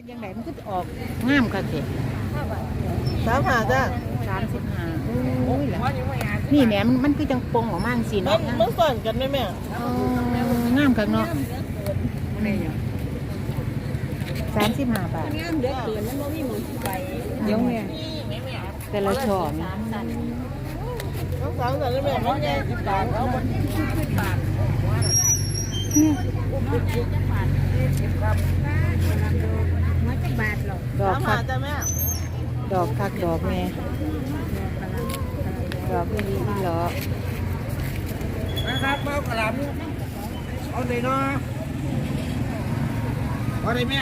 เป็นยังไงมันก็จะออกงามค่ะเด็กสามหาจ้ะสามสิบห้าโอ้ยล่ะนี่แหม่มันมันคือจังปงออกมาสิมัเนาะนมันสั่นกันไหมแม่อ๋องามค่ะเนาะสามสิบห้าบาทงามเด็กเกินมันบ่มีหมูสิไปเดี๋ยวเนี่ยแต่ละช่อนี่ต้องสามสั่นเลยแม่มันใหญ่สิบบาทเอามันมันจะ บาทหรอกดอกสามคัหากจ้ะแม่ดอกคักดอกแม่ดอกดีดีเหรอนะครับเมากระลำเอาเลยเนาะเอาเลยแม่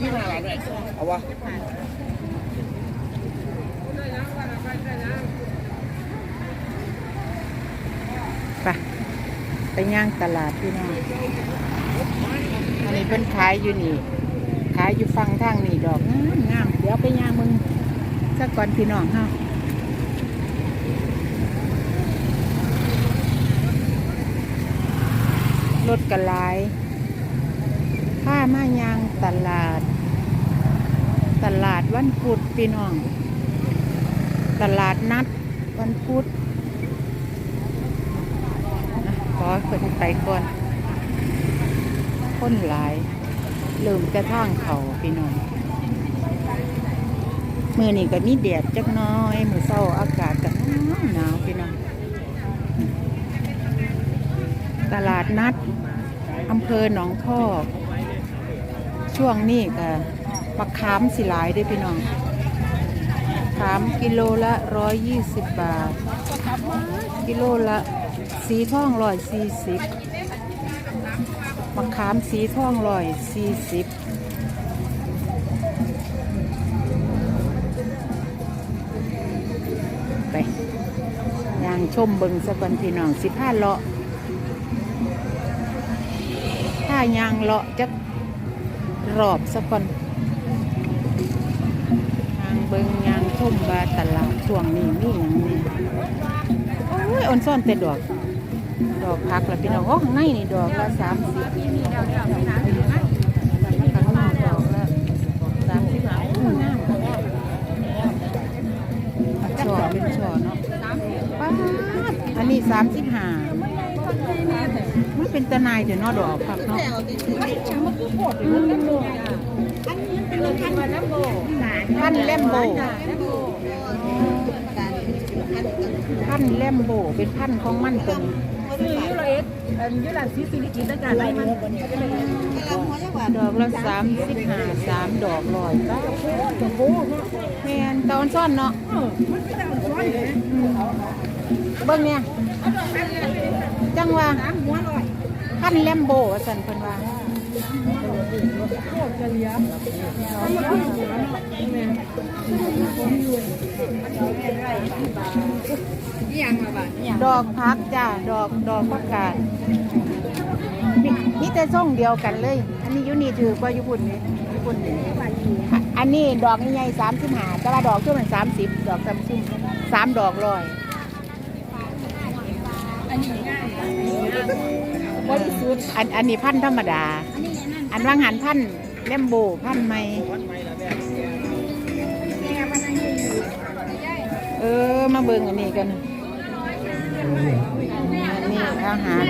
ยี่ห้าหลานเลยเอาวะไปไปย่างตลาดพี่น้องอันนี้เพิ่นขายอยู่นี่ ขายอยู่ฟังทางนี่ดอกงามงามเดี๋ยวไปย่างมึงสักก่อนพี่น้องเฮารถกระลายผ้ามายางตลาด ตลาดวันพุธพี่น้อง ตลาดนัดวันพุธขอคนไปก่อน คนหลาย ลืมกระทั่งเขาพี่น้องมือนี่ก็มีแดดจักน้อยมือเศร้าอากาศก็หนาวหนาวพี่น้องตลาดนัดอำเภอหนองพอกช่วงนี้ก็ปักขามสิหลายด้วยพี่น้องขามกิโลละร้อยยี่สิบบาท กิโลละสีทองร้อยสี่สิบ มะขามสีทองร้อยสี่สิบไปย่างชมเบิงสักวันพี่น้องสิผ้าเลาะถ้ายางเลาะจะรอบสักวันยางเบิงยางชมบาตลาดช่วงนี้มีอย่างนี้โอ้ยอ่อนซ่อนแต่ดอก ดอกพักแล้วพี่น้องโอ้ข้างในนี่ดอกละสามสิบข้างนอกดอกละสามสิบห้าอู้งามช่อเป็นช่อเนาะป้าดอันนี้สามสิบห้ามันเป็นตะนายเดี๋ยวนาะดอกพักเนาะพันแลมโบพันธุ์แลมโบเป็นพันของมันเป็น ซื้อยูโรเอ็ดอันยูโรซีซีลิกินแล้วกันได้มันดอกละสามสิบห้าสามดอกลอยป้าแมนตอนซ่อนเนาะอืมเบิ้งเนี่ยจังว่าพันธุ์แลมโบว่าสันเพิ่นว่า ดอกพักจ้าดอกดอกประกาศมีมีแต่ส่งเดียวกันเลย อันนี้อยูนี่ถือกว่าอยู่ปุ่นนี่อยู่ปุ่นนี่อะอันนี้ดอกใหญ่สามสิบห้าแต่ว่าดอกช่วงมันสามสิบดอกสามสิบสามดอกร้อยบริสุทธิ์อันอันนี้พันธุ์ธรรมดา อันว่างหันพันธุ์ แลมโบพันไม่เออ มาเบิ่งอันนี้กัน อันนี้อาหาร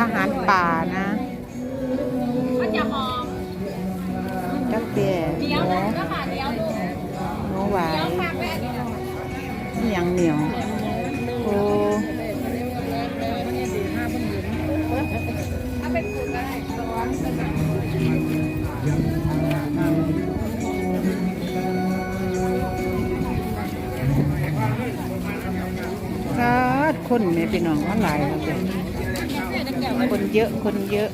อาหารป่านะมันจะหอมจักเตี้ยเดียวนะค่ะเดียวหนูหวายฝากแม่นี่ยงเหนียว โอ้ ครับคนแม่พี่น้องว่าหลายครับเดี๋ยคนเยอะคนเยอะ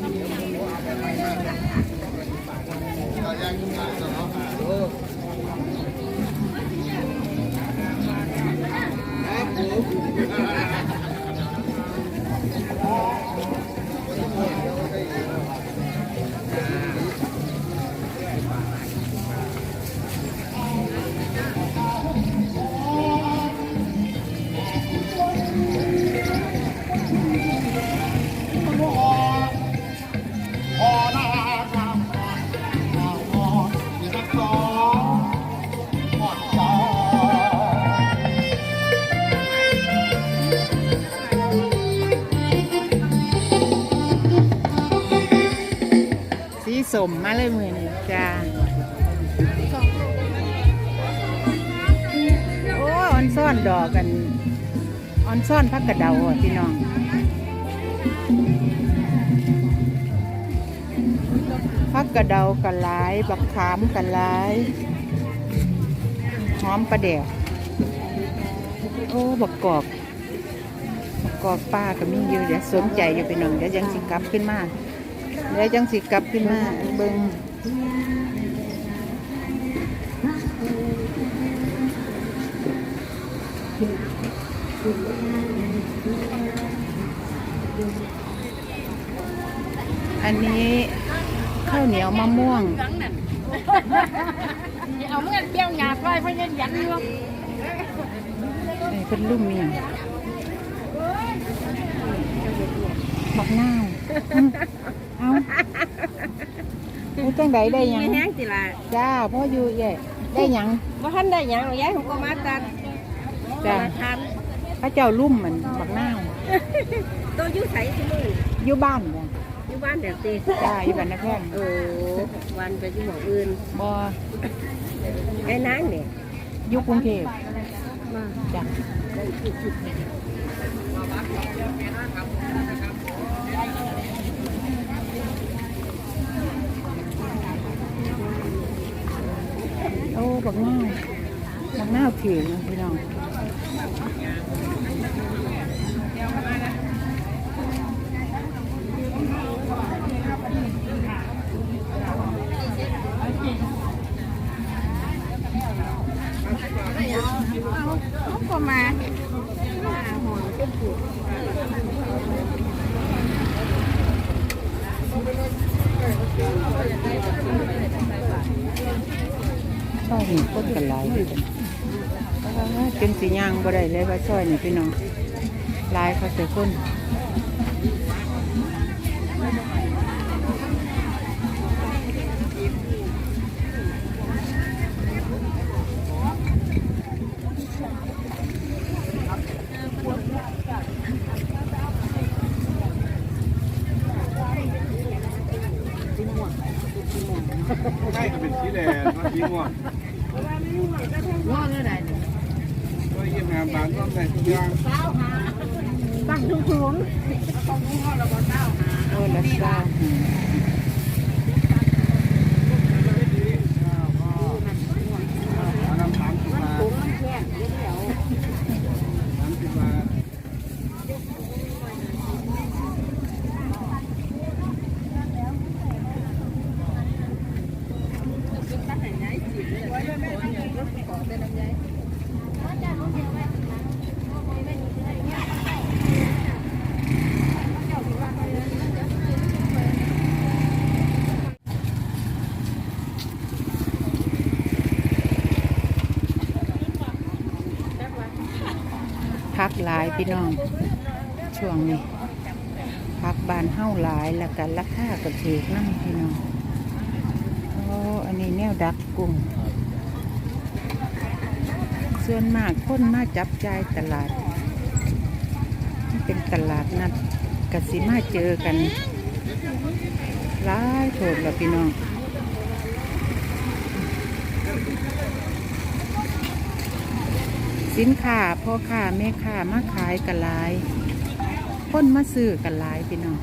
มมาเลยมือนี่จ้าโอ้ออนซ่อนดอกกันออนซ่อนพักกระเดาพี่น้องพักกระเดากันหลาย บักขามกันหลายหอมประเดี๋ยวโอ้บักกอกบักกอกป้าก็มีอยู่เดี๋ยวสนใจอยู่พี่น้องเดี๋ยวยังสิกลับขึ้นมา เดี๋ยวจังสิกลับขึ้นมาเบิงอันนี้ข้าวเหนียวมะม่วงเอาเมื่อเปรี้ยวหยาบไว้เพราะยันยันอยู่ไอ้เป็นลุ่มเมียงบักนาวอืม เอาไอ้จังใดได้หยังแห้งสิล่ะจ้าพ่ออยู่ใหญ่ได้หยังว่าท่านได้หยังหรอกยายผมก็มาตัดจ้ามาทานพระเจ้าลุ่มมันบักนาวตัวอยุ่ใสที่มืออยู่บ้านจ้ะอยู่บ้านเดี๋ยวตีจ้าอยู่บ้านนะแพงโอ้วันไปที่หมองอื่นบ่ไอ้นางเนี่ยอยู่กรุงเทพมาจ้ะ โอ้บักหน้าบักหน้าถือนะพี่น้องก็มาซอ ยนี่คนกันหลายอยู่กันเป็นสีย่างบ่ได้เลยว่าซอยนี่พี่น้องหลายเขาแต่คน ใช่ก็เป็นสีแดงว่าสีม่วงง้อเนื้อไหนก็เยี่ยมงานบ้านต้องได้ทุกอย่างตั้งทุกทุนโอ้ละซาเอาน้ำสามสิบบาทสามสิบบาท พักหลายพี่น้อง ช่วงนี้พักบานเฮ้าหลายแล้วกันราคาก็ถูกนั่พี่น้องโอ้อันนี้แนวดักกุ้งส่วนมากคนมาจับจ่ายตลาด เป็นตลาดนัดกสิมาเจอกันหลายโถดแล้วพี่น้อง สินค้าพ่อค้าแม่ค้ามาขายกันหลายคนมาซื้อกันหลายพี่น้อง